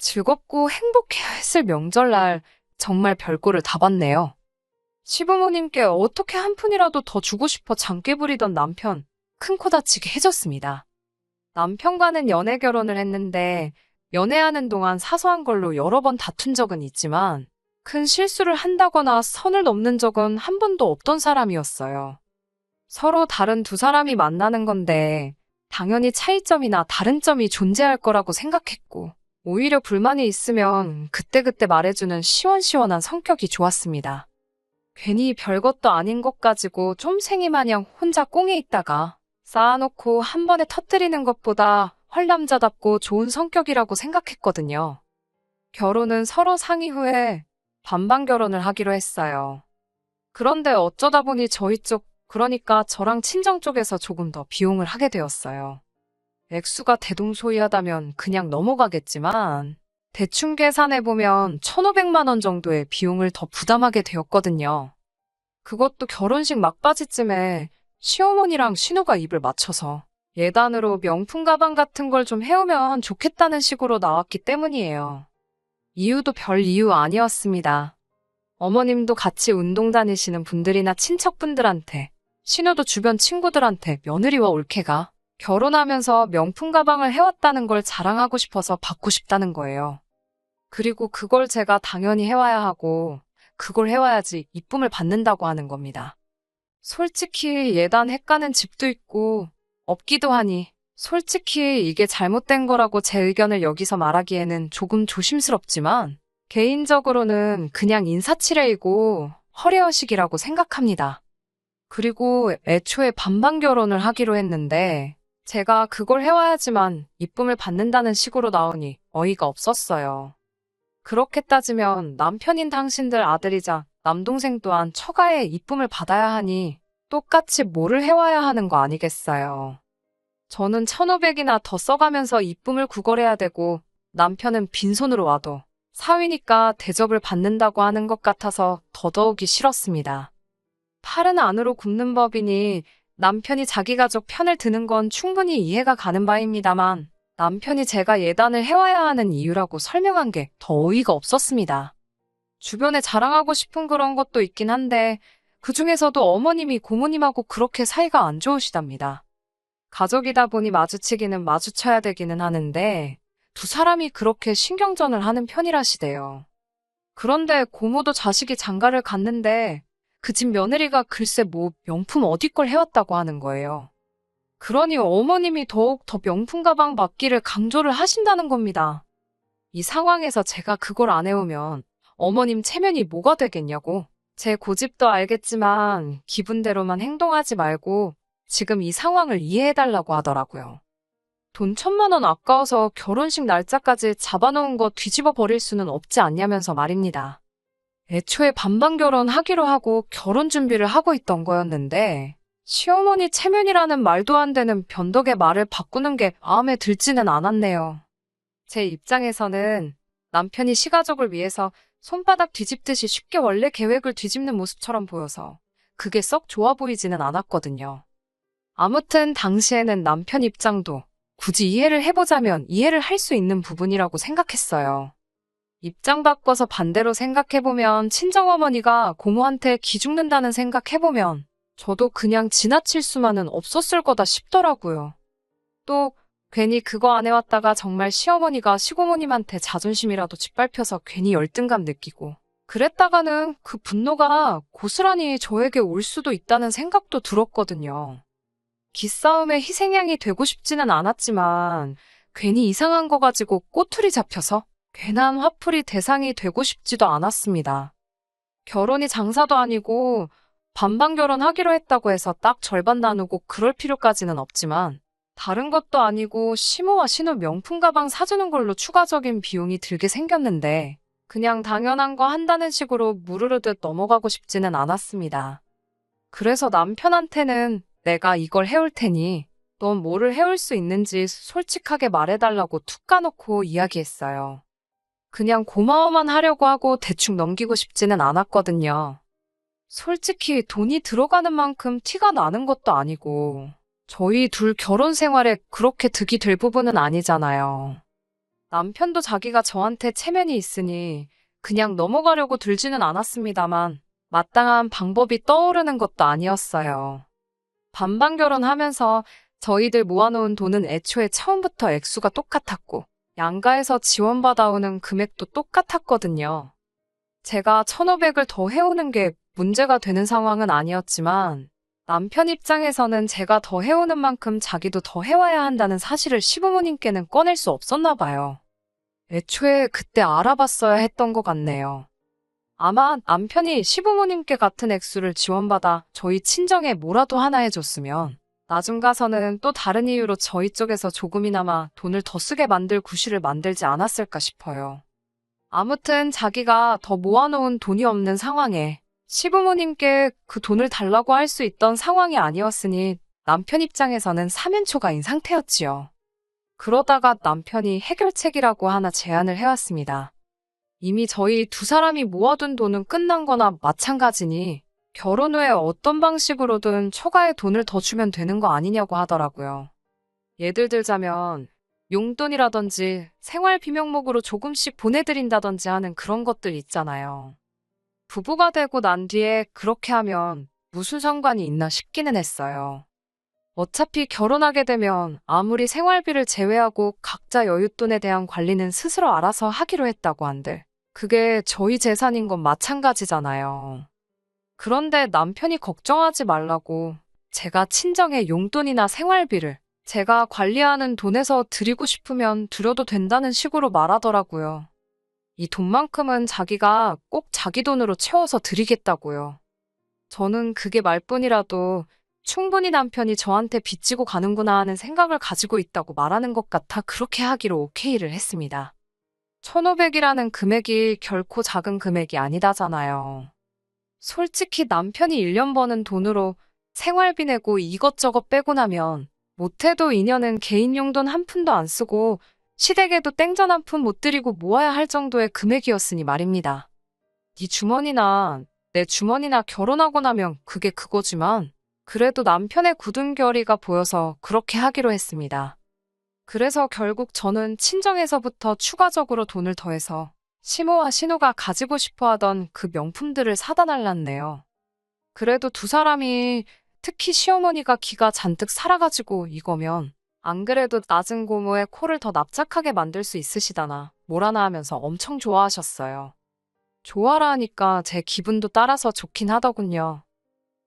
즐겁고 행복해야 했을 명절날 정말 별꼴을 다 봤네요. 시부모님께 어떻게 한 푼이라도 더 주고 싶어 장깨 부리던 남편, 큰 코 다치게 해줬습니다. 남편과는 연애 결혼을 했는데 연애하는 동안 사소한 걸로 여러 번 다툰 적은 있지만 큰 실수를 한다거나 선을 넘는 적은 한 번도 없던 사람이었어요. 서로 다른 두 사람이 만나는 건데 당연히 차이점이나 다른 점이 존재할 거라고 생각했고 오히려 불만이 있으면 그때그때 말해주는 시원시원한 성격이 좋았습니다. 괜히 별것도 아닌 것 가지고 쫌생이 마냥 혼자 꽁에 있다가 쌓아놓고 한 번에 터뜨리는 것보다 헐남자답고 좋은 성격이라고 생각했거든요. 결혼은 서로 상의 후에 반반 결혼을 하기로 했어요. 그런데 어쩌다 보니 저희 쪽, 그러니까 저랑 친정 쪽에서 조금 더 비용을 하게 되었어요. 액수가 대동소이하다면 그냥 넘어가겠지만, 대충 계산해보면 1,500만 원 정도의 비용을 더 부담하게 되었거든요. 그것도 결혼식 막바지쯤에 시어머니랑 신우가 입을 맞춰서 예단으로 명품 가방 같은 걸 좀 해오면 좋겠다는 식으로 나왔기 때문이에요. 이유도 별 이유 아니었습니다. 어머님도 같이 운동 다니시는 분들이나 친척분들한테, 신우도 주변 친구들한테 며느리와 올케가 결혼하면서 명품 가방을 해왔다는 걸 자랑하고 싶어서 받고 싶다는 거예요. 그리고 그걸 제가 당연히 해와야 하고, 그걸 해와야지 이쁨을 받는다고 하는 겁니다. 솔직히 예단 헷가는 집도 있고, 없기도 하니, 솔직히 이게 잘못된 거라고 제 의견을 여기서 말하기에는 조금 조심스럽지만, 개인적으로는 그냥 인사치레이고 허례허식이라고 생각합니다. 그리고 애초에 반반 결혼을 하기로 했는데, 제가 그걸 해와야지만 이쁨을 받는다는 식으로 나오니 어이가 없었어요. 그렇게 따지면 남편인 당신들 아들이자 남동생 또한 처가의 이쁨을 받아야 하니 똑같이 뭐를 해와야 하는 거 아니겠어요. 저는 1500이나 더 써가면서 이쁨을 구걸해야 되고 남편은 빈손으로 와도 사위니까 대접을 받는다고 하는 것 같아서 더더욱이 싫었습니다. 팔은 안으로 굽는 법이니 남편이 자기 가족 편을 드는 건 충분히 이해가 가는 바입니다만 남편이 제가 예단을 해와야 하는 이유라고 설명한 게 더 어이가 없었습니다. 주변에 자랑하고 싶은 그런 것도 있긴 한데 그 중에서도 어머님이 고모님하고 그렇게 사이가 안 좋으시답니다. 가족이다 보니 마주치기는 마주쳐야 되기는 하는데 두 사람이 그렇게 신경전을 하는 편이라시대요. 그런데 고모도 자식이 장가를 갔는데 그 집 며느리가 글쎄 뭐 명품 어디 걸 해왔다고 하는 거예요. 그러니 어머님이 더욱 더 명품 가방 받기를 강조를 하신다는 겁니다. 이 상황에서 제가 그걸 안 해오면 어머님 체면이 뭐가 되겠냐고. 제 고집도 알겠지만 기분대로만 행동하지 말고 지금 이 상황을 이해해달라고 하더라고요. 돈 천만 원 아까워서 결혼식 날짜까지 잡아놓은 거 뒤집어 버릴 수는 없지 않냐면서 말입니다. 애초에 반반 결혼하기로 하고 결혼 준비를 하고 있던 거였는데 시어머니 체면이라는 말도 안 되는 변덕의 말을 바꾸는 게 마음에 들지는 않았네요. 제 입장에서는 남편이 시가족을 위해서 손바닥 뒤집듯이 쉽게 원래 계획을 뒤집는 모습처럼 보여서 그게 썩 좋아 보이지는 않았거든요. 아무튼 당시에는 남편 입장도 굳이 이해를 해보자면 이해를 할 수 있는 부분이라고 생각했어요. 입장 바꿔서 반대로 생각해보면 친정어머니가 고모한테 기죽는다는 생각해보면 저도 그냥 지나칠 수만은 없었을 거다 싶더라고요. 또 괜히 그거 안 해왔다가 정말 시어머니가 시고모님한테 자존심이라도 짓밟혀서 괜히 열등감 느끼고 그랬다가는 그 분노가 고스란히 저에게 올 수도 있다는 생각도 들었거든요. 기싸움의 희생양이 되고 싶지는 않았지만 괜히 이상한 거 가지고 꼬투리 잡혀서 괜한 화풀이 대상이 되고 싶지도 않았습니다. 결혼이 장사도 아니고 반반 결혼하기로 했다고 해서 딱 절반 나누고 그럴 필요까지는 없지만 다른 것도 아니고 시모와 신우 명품 가방 사주는 걸로 추가적인 비용이 들게 생겼는데 그냥 당연한 거 한다는 식으로 무르르듯 넘어가고 싶지는 않았습니다. 그래서 남편한테는 내가 이걸 해올 테니 넌 뭐를 해올 수 있는지 솔직하게 말해달라고 툭 까놓고 이야기했어요. 그냥 고마워만 하려고 하고 대충 넘기고 싶지는 않았거든요. 솔직히 돈이 들어가는 만큼 티가 나는 것도 아니고 저희 둘 결혼 생활에 그렇게 득이 될 부분은 아니잖아요. 남편도 자기가 저한테 체면이 있으니 그냥 넘어가려고 들지는 않았습니다만 마땅한 방법이 떠오르는 것도 아니었어요. 반반 결혼하면서 저희들 모아놓은 돈은 애초에 처음부터 액수가 똑같았고 양가에서 지원받아오는 금액도 똑같았거든요. 제가 1,500을 더 해오는 게 문제가 되는 상황은 아니었지만 남편 입장에서는 제가 더 해오는 만큼 자기도 더 해와야 한다는 사실을 시부모님께는 꺼낼 수 없었나 봐요. 애초에 그때 알아봤어야 했던 것 같네요. 아마 남편이 시부모님께 같은 액수를 지원받아 저희 친정에 뭐라도 하나 해줬으면 나중 가서는 또 다른 이유로 저희 쪽에서 조금이나마 돈을 더 쓰게 만들 구실을 만들지 않았을까 싶어요. 아무튼 자기가 더 모아놓은 돈이 없는 상황에 시부모님께 그 돈을 달라고 할 수 있던 상황이 아니었으니 남편 입장에서는 사면초가인 상태였지요. 그러다가 남편이 해결책이라고 하나 제안을 해왔습니다. 이미 저희 두 사람이 모아둔 돈은 끝난 거나 마찬가지니 결혼 후에 어떤 방식으로든 초과의 돈을 더 주면 되는 거 아니냐고 하더라고요. 예를 들자면 용돈이라든지 생활비 명목으로 조금씩 보내드린다든지 하는 그런 것들 있잖아요. 부부가 되고 난 뒤에 그렇게 하면 무슨 상관이 있나 싶기는 했어요. 어차피 결혼하게 되면 아무리 생활비를 제외하고 각자 여윳돈에 대한 관리는 스스로 알아서 하기로 했다고 한들 그게 저희 재산인 건 마찬가지잖아요. 그런데 남편이 걱정하지 말라고 제가 친정의 용돈이나 생활비를 제가 관리하는 돈에서 드리고 싶으면 드려도 된다는 식으로 말하더라고요. 이 돈만큼은 자기가 꼭 자기 돈으로 채워서 드리겠다고요. 저는 그게 말뿐이라도 충분히 남편이 저한테 빚지고 가는구나 하는 생각을 가지고 있다고 말하는 것 같아 그렇게 하기로 오케이를 했습니다. 1500이라는 금액이 결코 작은 금액이 아니다잖아요. 솔직히 남편이 1년 버는 돈으로 생활비 내고 이것저것 빼고 나면 못해도 2년은 개인 용돈 한 푼도 안 쓰고 시댁에도 땡전 한 푼 못 드리고 모아야 할 정도의 금액이었으니 말입니다. 네 주머니나 내 주머니나 결혼하고 나면 그게 그거지만 그래도 남편의 굳은 결의가 보여서 그렇게 하기로 했습니다. 그래서 결국 저는 친정에서부터 추가적으로 돈을 더해서 시모와 신우가 가지고 싶어 하던 그 명품들을 사다 달랐네요. 그래도 두 사람이 특히 시어머니가 기가 잔뜩 살아가지고 이거면 안 그래도 낮은 고모의 코를 더 납작하게 만들 수 있으시다나 뭐라나 하면서 엄청 좋아하셨어요. 좋아라 하니까 제 기분도 따라서 좋긴 하더군요.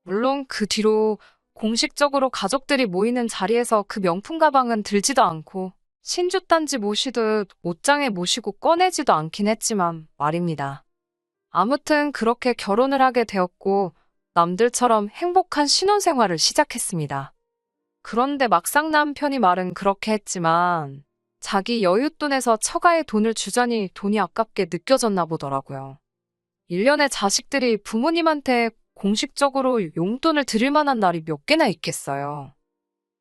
물론 그 뒤로 공식적으로 가족들이 모이는 자리에서 그 명품 가방은 들지도 않고 신주단지 모시듯 옷장에 모시고 꺼내지도 않긴 했지만 말입니다. 아무튼 그렇게 결혼을 하게 되었고 남들처럼 행복한 신혼생활을 시작했습니다. 그런데 막상 남편이 말은 그렇게 했지만 자기 여윳돈에서 처가에 돈을 주자니 돈이 아깝게 느껴졌나 보더라고요. 1년에 자식들이 부모님한테 공식적으로 용돈을 드릴 만한 날이 몇 개나 있겠어요.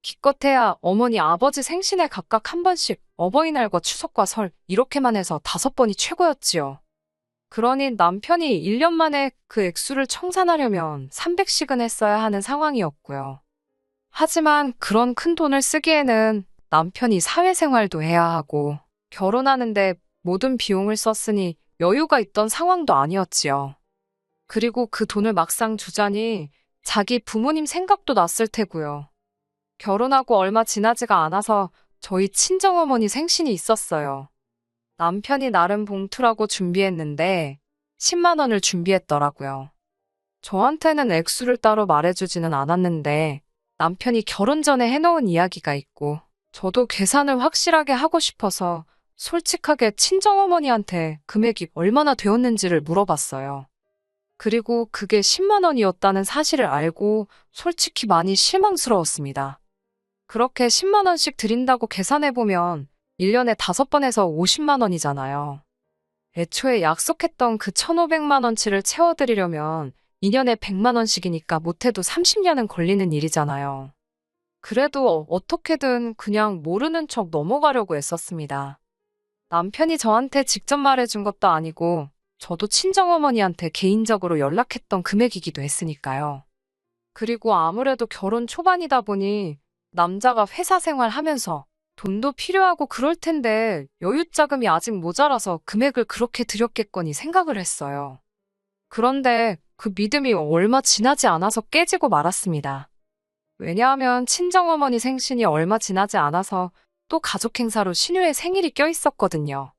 기껏해야 어머니 아버지 생신에 각각 한 번씩 어버이날과 추석과 설 이렇게만 해서 다섯 번이 최고였지요. 그러니 남편이 1년 만에 그 액수를 청산하려면 300씩은 했어야 하는 상황이었고요. 하지만 그런 큰 돈을 쓰기에는 남편이 사회생활도 해야 하고 결혼하는데 모든 비용을 썼으니 여유가 있던 상황도 아니었지요. 그리고 그 돈을 막상 주자니 자기 부모님 생각도 났을 테고요. 결혼하고 얼마 지나지가 않아서 저희 친정어머니 생신이 있었어요. 남편이 나름 봉투라고 준비했는데 10만 원을 준비했더라고요. 저한테는 액수를 따로 말해주지는 않았는데 남편이 결혼 전에 해놓은 이야기가 있고 저도 계산을 확실하게 하고 싶어서 솔직하게 친정어머니한테 금액이 얼마나 되었는지를 물어봤어요. 그리고 그게 10만 원이었다는 사실을 알고 솔직히 많이 실망스러웠습니다. 그렇게 10만 원씩 드린다고 계산해보면 1년에 5번에서 50만 원이잖아요. 애초에 약속했던 그 1,500만 원치를 채워드리려면 2년에 100만 원씩이니까 못해도 30년은 걸리는 일이잖아요. 그래도 어떻게든 그냥 모르는 척 넘어가려고 애썼습니다. 남편이 저한테 직접 말해준 것도 아니고 저도 친정어머니한테 개인적으로 연락했던 금액이기도 했으니까요. 그리고 아무래도 결혼 초반이다 보니 남자가 회사 생활 하면서 돈도 필요하고 그럴 텐데 여유 자금이 아직 모자라서 금액을 그렇게 드렸겠거니 생각을 했어요. 그런데 그 믿음이 얼마 지나지 않아서 깨지고 말았습니다. 왜냐하면 친정어머니 생신이 얼마 지나지 않아서 또 가족 행사로 신우의 생일이 껴 있었거든요.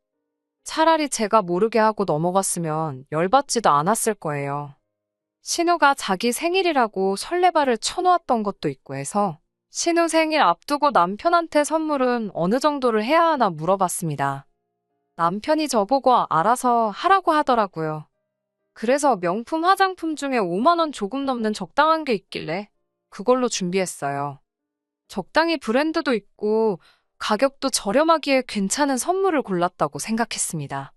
차라리 제가 모르게 하고 넘어갔으면 열받지도 않았을 거예요. 신우가 자기 생일이라고 설레발을 쳐놓았던 것도 있고 해서 신우 생일 앞두고 남편한테 선물은 어느 정도를 해야 하나 물어봤습니다. 남편이 저보고 알아서 하라고 하더라고요. 그래서 명품 화장품 중에 5만원 조금 넘는 적당한 게 있길래 그걸로 준비했어요. 적당히 브랜드도 있고 가격도 저렴하기에 괜찮은 선물을 골랐다고 생각했습니다.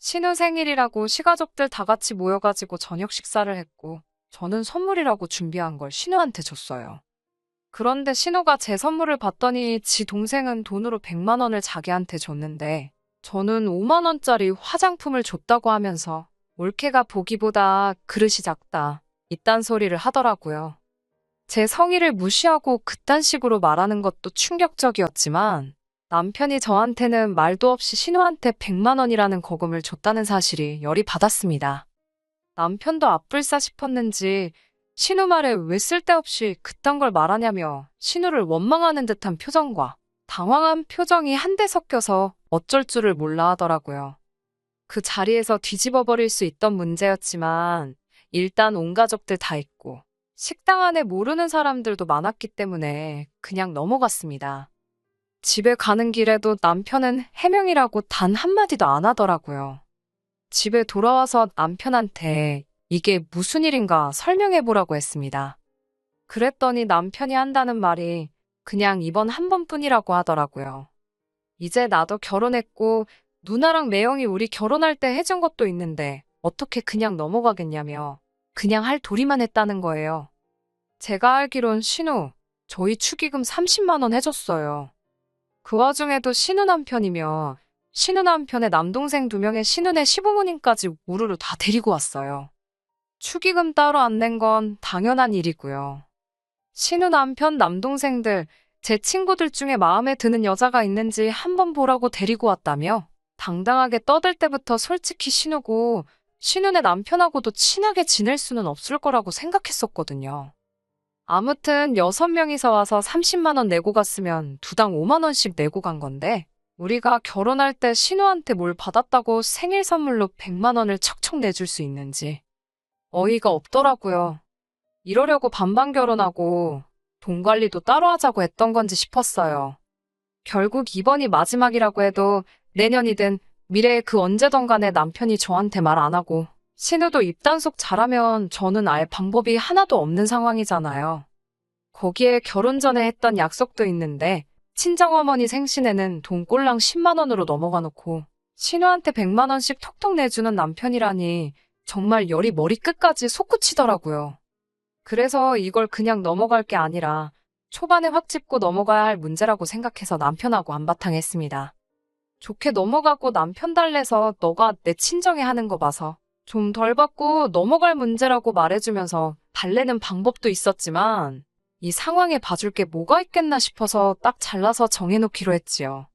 신우 생일이라고 시가족들 다 같이 모여가지고 저녁 식사를 했고 저는 선물이라고 준비한 걸 신우한테 줬어요. 그런데 신우가 제 선물을 받더니 지 동생은 돈으로 100만 원을 자기한테 줬는데 저는 5만 원짜리 화장품을 줬다고 하면서 올케가 보기보다 그릇이 작다. 이딴 소리를 하더라고요. 제 성의를 무시하고 그딴 식으로 말하는 것도 충격적이었지만 남편이 저한테는 말도 없이 신우한테 100만 원이라는 거금을 줬다는 사실이 열이 받았습니다. 남편도 앞불싸 싶었는지 신우 말에 왜 쓸데없이 그딴 걸 말하냐며 신우를 원망하는 듯한 표정과 당황한 표정이 한데 섞여서 어쩔 줄을 몰라 하더라고요. 그 자리에서 뒤집어 버릴 수 있던 문제였지만 일단 온 가족들 다 있고 식당 안에 모르는 사람들도 많았기 때문에 그냥 넘어갔습니다. 집에 가는 길에도 남편은 해명이라고 단 한마디도 안 하더라고요. 집에 돌아와서 남편한테 이게 무슨 일인가 설명해 보라고 했습니다. 그랬더니 남편이 한다는 말이 그냥 이번 한 번뿐이라고 하더라고요. 이제 나도 결혼했고 누나랑 매형이 우리 결혼할 때 해준 것도 있는데 어떻게 그냥 넘어가겠냐며 그냥 할 도리만 했다는 거예요. 제가 알기론 신우 저희 축의금 30만 원 해줬어요. 그 와중에도 신우 남편이며 신우 남편의 남동생 두 명의 신우네 시부모님까지 우르르 다 데리고 왔어요. 축의금 따로 안 낸 건 당연한 일이고요. 신우 남편 남동생들 제 친구들 중에 마음에 드는 여자가 있는지 한번 보라고 데리고 왔다며 당당하게 떠들 때부터 솔직히 신우고 신우네 남편하고도 친하게 지낼 수는 없을 거라고 생각했었거든요. 아무튼 여섯 명이서 와서 30만 원 내고 갔으면 두당 5만 원씩 내고 간 건데 우리가 결혼할 때 신우한테 뭘 받았다고 생일 선물로 100만 원을 척척 내줄 수 있는지 어이가 없더라고요. 이러려고 반반 결혼하고 돈 관리도 따로 하자고 했던 건지 싶었어요. 결국 이번이 마지막이라고 해도 내년이든 미래에 그 언제던 간에 남편이 저한테 말 안 하고 신우도 입단속 잘하면 저는 알 방법이 하나도 없는 상황이잖아요. 거기에 결혼 전에 했던 약속도 있는데 친정어머니 생신에는 돈 꼴랑 10만 원으로 넘어가 놓고 신우한테 100만 원씩 톡톡 내주는 남편이라니 정말 열이 머리끝까지 솟구치더라고요. 그래서 이걸 그냥 넘어갈 게 아니라 초반에 확 짚고 넘어가야 할 문제라고 생각해서 남편하고 한바탕 했습니다. 좋게 넘어가고 남편 달래서 너가 내 친정에 하는 거 봐서 좀 덜 받고 넘어갈 문제라고 말해주면서 달래는 방법도 있었지만 이 상황에 봐줄 게 뭐가 있겠나 싶어서 딱 잘라서 정해놓기로 했지요.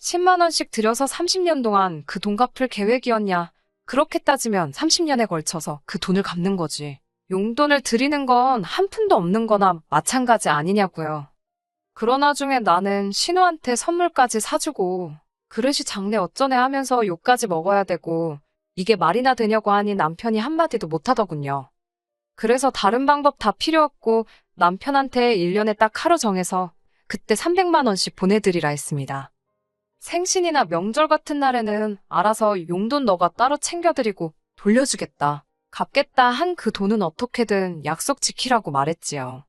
10만원씩 들여서 30년 동안 그 돈 갚을 계획이었냐. 그렇게 따지면 30년에 걸쳐서 그 돈을 갚는 거지. 용돈을 드리는 건 한 푼도 없는 거나 마찬가지 아니냐고요. 그러나 중에 나는 신우한테 선물까지 사주고 그릇이 작네 어쩌네 하면서 욕까지 먹어야 되고 이게 말이나 되냐고 하니 남편이 한마디도 못하더군요. 그래서 다른 방법 다 필요 없고 남편한테 1년에 딱 하루 정해서 그때 300만 원씩 보내드리라 했습니다. 생신이나 명절 같은 날에는 알아서 용돈 너가 따로 챙겨드리고 돌려주겠다. 갚겠다 한 그 돈은 어떻게든 약속 지키라고 말했지요.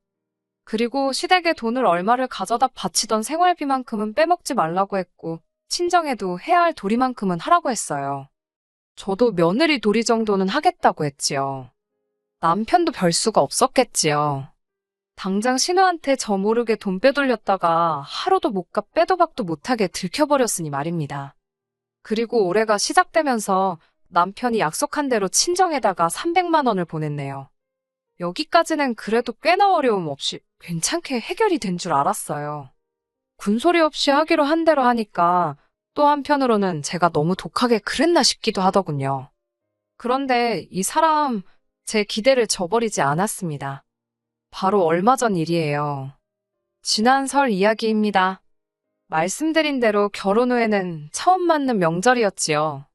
그리고 시댁에 돈을 얼마를 가져다 바치던 생활비만큼은 빼먹지 말라고 했고 친정에도 해야 할 도리만큼은 하라고 했어요. 저도 며느리 도리 정도는 하겠다고 했지요. 남편도 별 수가 없었겠지요. 당장 신우한테 저 모르게 돈 빼돌렸다가 하루도 못 가 빼도 박도 못하게 들켜버렸으니 말입니다. 그리고 올해가 시작되면서 남편이 약속한 대로 친정에다가 300만 원을 보냈네요. 여기까지는 그래도 꽤나 어려움 없이 괜찮게 해결이 된 줄 알았어요. 군소리 없이 하기로 한 대로 하니까 또 한편으로는 제가 너무 독하게 그랬나 싶기도 하더군요. 그런데 이 사람 제 기대를 저버리지 않았습니다. 바로 얼마 전 일이에요. 지난 설 이야기입니다. 말씀드린 대로 결혼 후에는 처음 맞는 명절이었지요.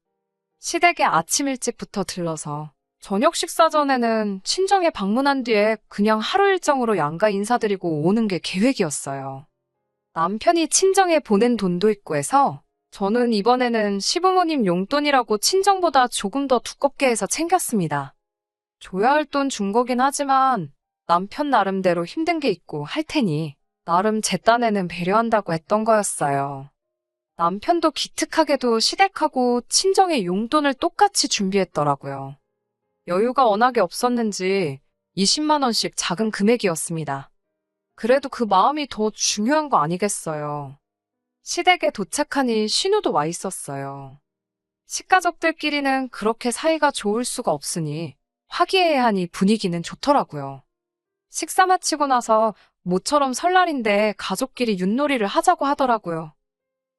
시댁에 아침 일찍부터 들러서 저녁 식사 전에는 친정에 방문한 뒤에 그냥 하루 일정으로 양가 인사드리고 오는 게 계획이었어요. 남편이 친정에 보낸 돈도 있고 해서 저는 이번에는 시부모님 용돈이라고 친정보다 조금 더 두껍게 해서 챙겼습니다. 줘야 할 돈 준 거긴 하지만 남편 나름대로 힘든 게 있고 할 테니 나름 제 딴에는 배려한다고 했던 거였어요. 남편도 기특하게도 시댁하고 친정의 용돈을 똑같이 준비했더라고요. 여유가 워낙에 없었는지 20만원씩 작은 금액이었습니다. 그래도 그 마음이 더 중요한 거 아니겠어요. 시댁에 도착하니 신우도 와 있었어요. 식가족들끼리는 그렇게 사이가 좋을 수가 없으니 화기애애하니 분위기는 좋더라고요. 식사 마치고 나서 모처럼 설날인데 가족끼리 윷놀이를 하자고 하더라고요.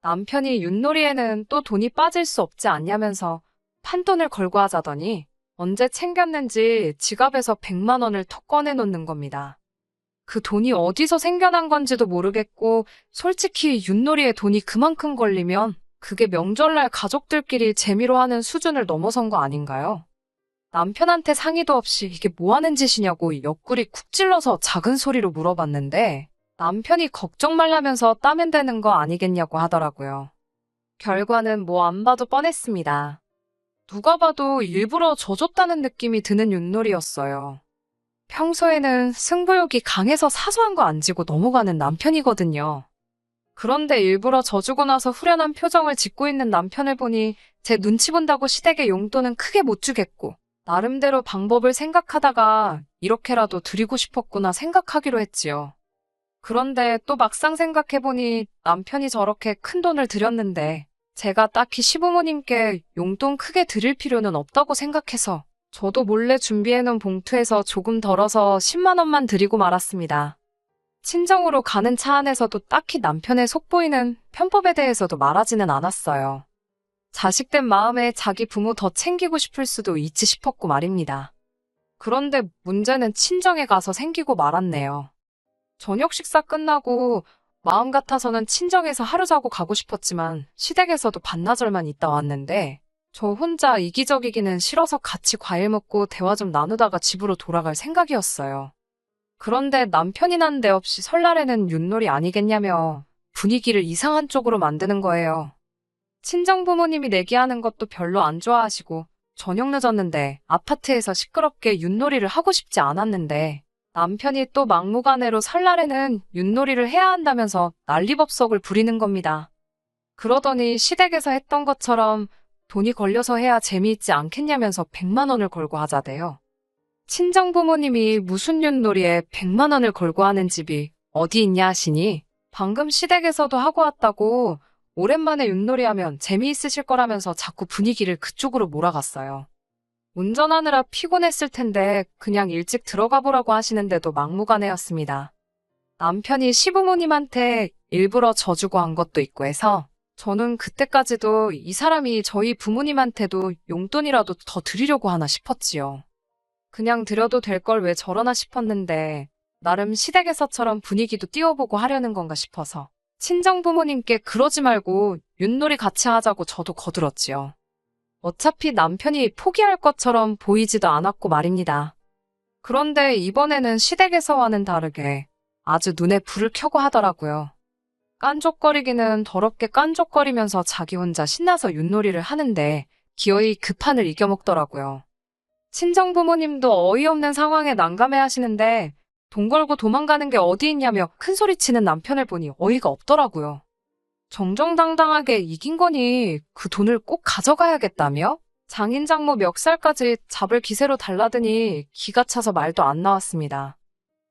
남편이 윷놀이에는 또 돈이 빠질 수 없지 않냐면서 판돈을 걸고 하자더니 언제 챙겼는지 지갑에서 100만 원을 턱 꺼내놓는 겁니다. 그 돈이 어디서 생겨난 건지도 모르겠고 솔직히 윷놀이에 돈이 그만큼 걸리면 그게 명절날 가족들끼리 재미로 하는 수준을 넘어선 거 아닌가요? 남편한테 상의도 없이 이게 뭐 하는 짓이냐고 옆구리 쿡 찔러서 작은 소리로 물어봤는데 남편이 걱정 말라면서 따면 되는 거 아니겠냐고 하더라고요. 결과는 뭐 안 봐도 뻔했습니다. 누가 봐도 일부러 져줬다는 느낌이 드는 윷놀이였어요. 평소에는 승부욕이 강해서 사소한 거 안 지고 넘어가는 남편이거든요. 그런데 일부러 져주고 나서 후련한 표정을 짓고 있는 남편을 보니 제 눈치 본다고 시댁에 용돈은 크게 못 주겠고 나름대로 방법을 생각하다가 이렇게라도 드리고 싶었구나 생각하기로 했지요. 그런데 또 막상 생각해보니 남편이 저렇게 큰 돈을 드렸는데 제가 딱히 시부모님께 용돈 크게 드릴 필요는 없다고 생각해서 저도 몰래 준비해놓은 봉투에서 조금 덜어서 10만원만 드리고 말았습니다. 친정으로 가는 차 안에서도 딱히 남편의 속보이는 편법에 대해서도 말하지는 않았어요. 자식된 마음에 자기 부모 더 챙기고 싶을 수도 있지 싶었고 말입니다. 그런데 문제는 친정에 가서 생기고 말았네요. 저녁 식사 끝나고 마음 같아서는 친정에서 하루 자고 가고 싶었지만 시댁에서도 반나절만 있다 왔는데 저 혼자 이기적이기는 싫어서 같이 과일 먹고 대화 좀 나누다가 집으로 돌아갈 생각이었어요. 그런데 남편이 난데없이 설날에는 윷놀이 아니겠냐며 분위기를 이상한 쪽으로 만드는 거예요. 친정 부모님이 내기하는 것도 별로 안 좋아하시고 저녁 늦었는데 아파트에서 시끄럽게 윷놀이를 하고 싶지 않았는데 남편이 또 막무가내로 설날에는 윷놀이를 해야 한다면서 난리법석을 부리는 겁니다. 그러더니 시댁에서 했던 것처럼 돈이 걸려서 해야 재미있지 않겠냐면서 100만 원을 걸고 하자대요. 친정 부모님이 무슨 윷놀이에 100만 원을 걸고 하는 집이 어디 있냐 하시니 방금 시댁에서도 하고 왔다고 오랜만에 윷놀이 하면 재미있으실 거라면서 자꾸 분위기를 그쪽으로 몰아갔어요. 운전하느라 피곤했을 텐데 그냥 일찍 들어가 보라고 하시는데도 막무가내였습니다. 남편이 시부모님한테 일부러 져주고 한 것도 있고 해서 저는 그때까지도 이 사람이 저희 부모님한테도 용돈이라도 더 드리려고 하나 싶었지요. 그냥 드려도 될 걸 왜 저러나 싶었는데 나름 시댁에서처럼 분위기도 띄워보고 하려는 건가 싶어서 친정 부모님께 그러지 말고 윷놀이 같이 하자고 저도 거들었지요. 어차피 남편이 포기할 것처럼 보이지도 않았고 말입니다. 그런데 이번에는 시댁에서와는 다르게 아주 눈에 불을 켜고 하더라고요. 깐족거리기는 더럽게 깐족거리면서 자기 혼자 신나서 윷놀이를 하는데 기어이 그 판을 이겨먹더라고요. 친정 부모님도 어이없는 상황에 난감해 하시는데 돈 걸고 도망가는 게 어디 있냐며 큰 소리 치는 남편을 보니 어이가 없더라고요. 정정당당하게 이긴 거니 그 돈을 꼭 가져가야겠다며? 장인 장모 멱살까지 잡을 기세로 달라드니 기가 차서 말도 안 나왔습니다.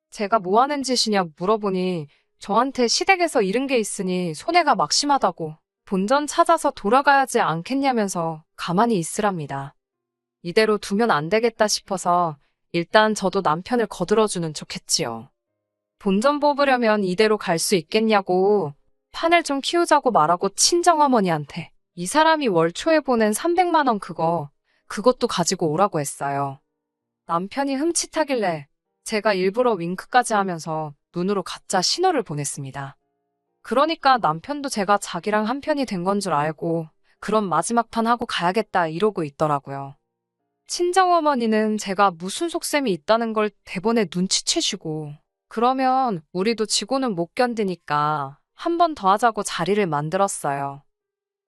제가 뭐 하는 짓이냐 물어보니 저한테 시댁에서 잃은 게 있으니 손해가 막심하다고 본전 찾아서 돌아가야지 않겠냐면서 가만히 있으랍니다. 이대로 두면 안 되겠다 싶어서 일단 저도 남편을 거들어주는 척 했지요. 본전 뽑으려면 이대로 갈 수 있겠냐고 판을 좀 키우자고 말하고 친정어머니한테 이 사람이 월 초에 보낸 300만 원 그거, 그것도 가지고 오라고 했어요. 남편이 흠칫하길래 제가 일부러 윙크까지 하면서 눈으로 가짜 신호를 보냈습니다. 그러니까 남편도 제가 자기랑 한편이 된 건 줄 알고 그럼 마지막 판 하고 가야겠다 이러고 있더라고요. 친정어머니는 제가 무슨 속셈이 있다는 걸 대본에 눈치채시고 그러면 우리도 지고는 못 견디니까 한 번 더 하자고 자리를 만들었어요.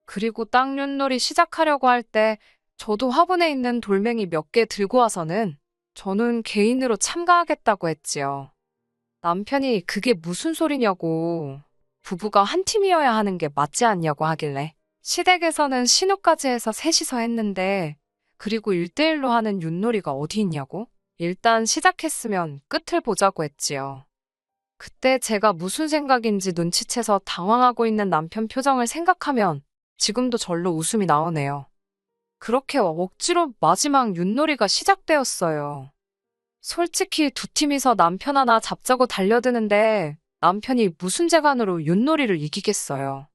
그리고 땅윷놀이 시작하려고 할 때 저도 화분에 있는 돌멩이 몇 개 들고 와서는 저는 개인으로 참가하겠다고 했지요. 남편이 그게 무슨 소리냐고 부부가 한 팀이어야 하는 게 맞지 않냐고 하길래 시댁에서는 신호까지 해서 셋이서 했는데 그리고 1대1로 하는 윷놀이가 어디 있냐고? 일단 시작했으면 끝을 보자고 했지요. 그때 제가 무슨 생각인지 눈치채서 당황하고 있는 남편 표정을 생각하면 지금도 절로 웃음이 나오네요. 그렇게 억지로 마지막 윷놀이가 시작되었어요. 솔직히 두 팀이서 남편 하나 잡자고 달려드는데 남편이 무슨 재간으로 윷놀이를 이기겠어요.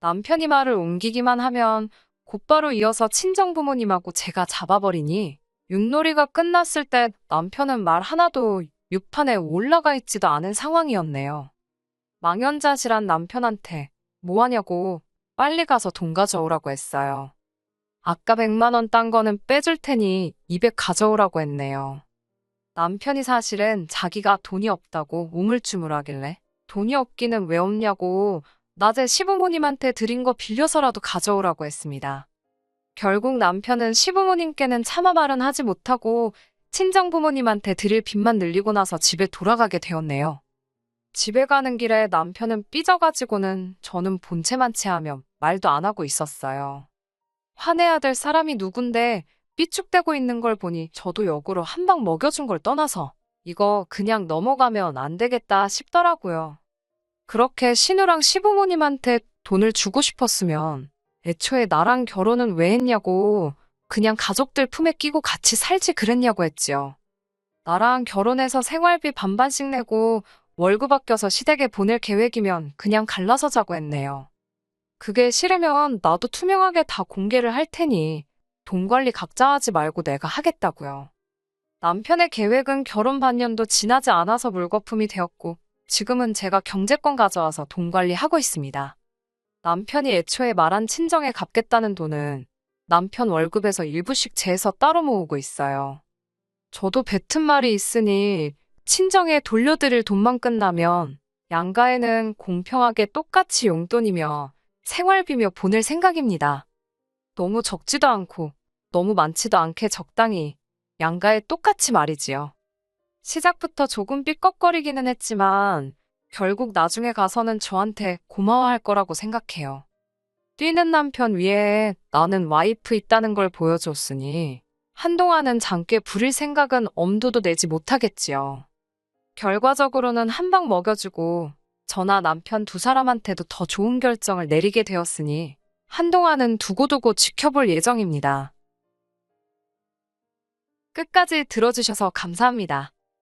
남편이 말을 옮기기만 하면 곧바로 이어서 친정 부모님하고 제가 잡아버리니 윷놀이가 끝났을 때 남편은 말 하나도 육판에 올라가 있지도 않은 상황이었네요. 망연자실한 남편한테 뭐하냐고 빨리 가서 돈 가져오라고 했어요. 아까 100만 원 딴 거는 빼줄 테니 200 가져오라고 했네요. 남편이 사실은 자기가 돈이 없다고 우물쭈물하길래 돈이 없기는 왜 없냐고 낮에 시부모님한테 드린 거 빌려서라도 가져오라고 했습니다. 결국 남편은 시부모님께는 차마 말은 하지 못하고 친정 부모님한테 드릴 빚만 늘리고 나서 집에 돌아가게 되었네요. 집에 가는 길에 남편은 삐져가지고는 저는 본체만 체하며 말도 안 하고 있었어요. 화내야 될 사람이 누군데 삐죽대고 있는 걸 보니 저도 역으로 한 방 먹여준 걸 떠나서 이거 그냥 넘어가면 안 되겠다 싶더라고요. 그렇게 신우랑 시부모님한테 돈을 주고 싶었으면 애초에 나랑 결혼은 왜 했냐고 그냥 가족들 품에 끼고 같이 살지 그랬냐고 했지요. 나랑 결혼해서 생활비 반반씩 내고 월급 아껴서 시댁에 보낼 계획이면 그냥 갈라서 자고 했네요. 그게 싫으면 나도 투명하게 다 공개를 할 테니 돈 관리 각자 하지 말고 내가 하겠다고요. 남편의 계획은 결혼 반년도 지나지 않아서 물거품이 되었고 지금은 제가 경제권 가져와서 돈 관리하고 있습니다. 남편이 애초에 말한 친정에 갚겠다는 돈은 남편 월급에서 일부씩 재서 따로 모으고 있어요. 저도 뱉은 말이 있으니 친정에 돌려드릴 돈만 끝나면 양가에는 공평하게 똑같이 용돈이며 생활비며 보낼 생각입니다. 너무 적지도 않고 너무 많지도 않게 적당히 양가에 똑같이 말이지요. 시작부터 조금 삐걱거리기는 했지만 결국 나중에 가서는 저한테 고마워할 거라고 생각해요. 뛰는 남편 위에 나는 와이프 있다는 걸 보여줬으니 한동안은 장께 부릴 생각은 엄두도 내지 못하겠지요. 결과적으로는 한 방 먹여주고 저나 남편 두 사람한테도 더 좋은 결정을 내리게 되었으니 한동안은 두고두고 지켜볼 예정입니다. 끝까지 들어주셔서 감사합니다.